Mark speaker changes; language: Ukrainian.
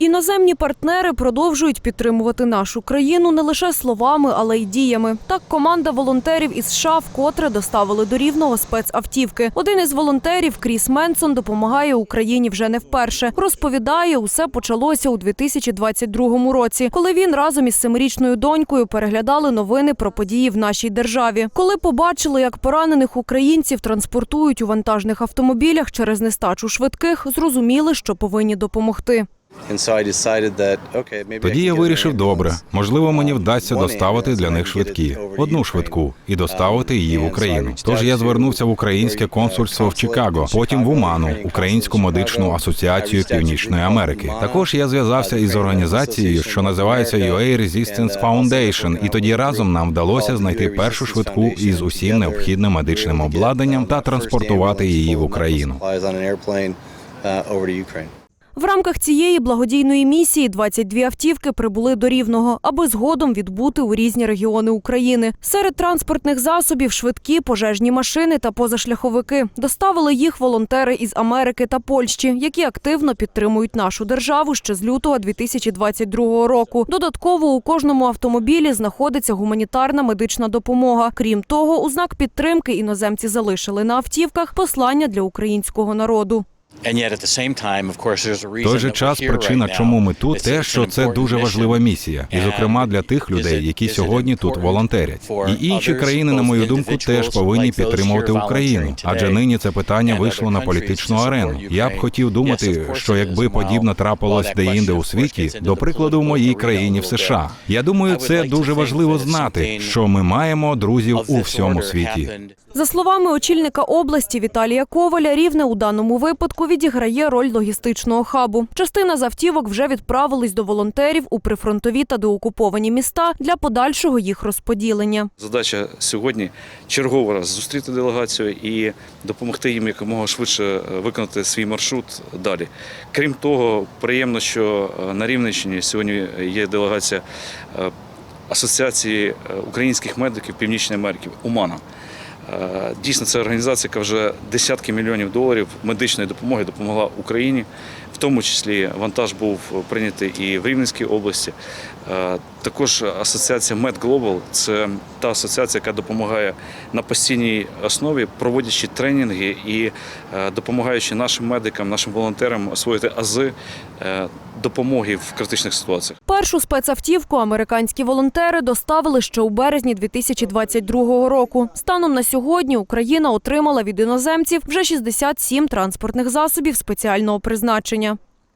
Speaker 1: Іноземні партнери продовжують підтримувати нашу країну не лише словами, але й діями. Так, команда волонтерів із США вкотре доставили до рівного спецавтівки. Один із волонтерів Кріс Менсон допомагає Україні вже не вперше. Розповідає, усе почалося у 2022 році, коли він разом із семирічною донькою переглядали новини про події в нашій державі. Коли побачили, як поранених українців транспортують у вантажних автомобілях через нестачу швидких, зрозуміли, що повинні допомогти.
Speaker 2: Тоді я вирішив добре. Можливо, мені вдасться доставити для них швидкі, одну швидку, і доставити її в Україну. Тож я звернувся в українське консульство в Чикаго, потім в Уману, Українську медичну асоціацію Північної Америки. Також я зв'язався із організацією, що називається UA Resistance Foundation, і тоді разом нам вдалося знайти першу швидку із усім необхідним медичним обладнанням та транспортувати її в Україну.
Speaker 1: В рамках цієї благодійної місії 22 автівки прибули до Рівного, аби згодом відбути у різні регіони України. Серед транспортних засобів швидкі пожежні машини та позашляховики. Доставили їх волонтери із Америки та Польщі, які активно підтримують нашу державу ще з лютого 2022 року. Додатково у кожному автомобілі знаходиться гуманітарна медична допомога. Крім того, у знак підтримки іноземці залишили на автівках послання для українського народу.
Speaker 2: В той же час причина, чому ми тут, те, що це дуже важлива місія, і зокрема для тих людей, які сьогодні тут волонтерять. І інші країни, на мою думку, теж повинні підтримувати Україну, адже нині це питання вийшло на політичну арену. Я б хотів думати, що якби подібне трапилось де-інде у світі, до прикладу, в моїй країні в США. Я думаю, це дуже важливо знати, що ми маємо друзів у всьому світі.
Speaker 1: За словами очільника області Віталія Коваля, рівне у даному випадку відіграє роль логістичного хабу. Частина з автівок вже відправились до волонтерів у прифронтові та деокуповані міста для подальшого їх розподілення.
Speaker 3: Задача сьогодні черговий раз зустріти делегацію і допомогти їм якомога швидше е, виконати свій маршрут далі. Крім того, приємно, що е, на Рівненщині сьогодні є делегація е, Асоціації українських медиків Північної Америки Умана. Дійсно, це організація, яка вже десятки мільйонів доларів медичної допомоги допомогла Україні. Тому числі вантаж був прийнятий і в Рівненській області. Е, Також асоціація MedGlobal – це та асоціація, яка допомагає на постійній основі, проводячи тренінги і е, допомагаючи нашим медикам, нашим волонтерам освоїти ази е, допомоги в критичних ситуаціях.
Speaker 1: Першу спецавтівку американські волонтери доставили ще у березні 2022 року. Станом на сьогодні Україна отримала від іноземців вже 67 транспортних засобів спеціального призначення.